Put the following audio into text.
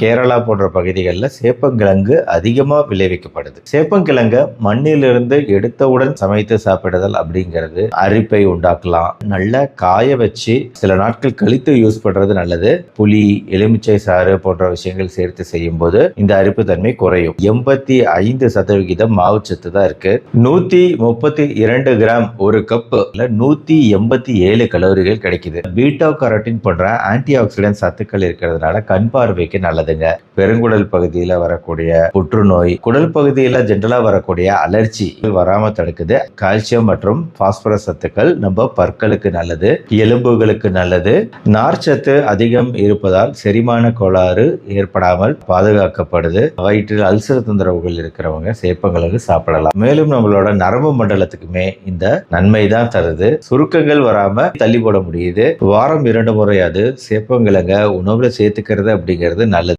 கேரளா போன்ற பகுதிகளில் சேப்பங்கிழங்கு அதிகமாக விளைவிக்கப்படுது. சேப்பங்கிழங்கு மண்ணிலிருந்து எடுத்தவுடன் சமைத்து சாப்பிடுதல் அப்படிங்கிறது அரிப்பை உண்டாக்கலாம். நல்ல காய வச்சு சில நாட்கள் கழித்து யூஸ் பண்றது நல்லது. புளி எலுமிச்சை சாறு போன்ற விஷயங்கள் சேர்த்து செய்யும் போது இந்த அரிப்பு தன்மை குறையும். எண்பத்தி ஐந்து சதவிகிதம் மாவுச்சத்து தான் இருக்கு. நூத்தி முப்பத்தி இரண்டு கிராம் ஒரு கப்பு நூத்தி எண்பத்தி ஏழு கலோரிகள் கிடைக்குது. பீட்டா கரோட்டின் போன்ற ஆன்டி ஆக்சிடென்ட் சத்துக்கள் இருக்கிறதுனால கண் பார்வைக்கு நல்லது. நல்லதுங்க பெருங்குடல் பகுதியில வரக்கூடிய புற்றுநோய் குடல் பகுதியில ஜென்ரலா வரக்கூடிய அலர்ஜி வராம தடுக்குது. கால்சியம் மற்றும் பாஸ்பரஸ் சத்துக்கள் நம்ம பற்களுக்கு நல்லது எலும்புகளுக்கு நல்லது. நார்ச்சத்து அதிகம் இருப்பதால் செரிமான கோளாறு ஏற்படாமல் பாதுகாக்கப்படுது. வயிற்றில் அல்சர் தொந்தரவுகள் இருக்கிறவங்க சேப்பங்களுக்கு சாப்பிடலாம். மேலும் நம்மளோட நரம்பு மண்டலத்துக்குமே இந்த நன்மை தான் தருது. சுருக்கங்கள் வராம தள்ளி போட முடியுது. வாரம் இரண்டு முறையாவது சேப்பங்கிழங்க உணவுல சேர்த்துக்கிறது அப்படிங்கிறது நல்லது.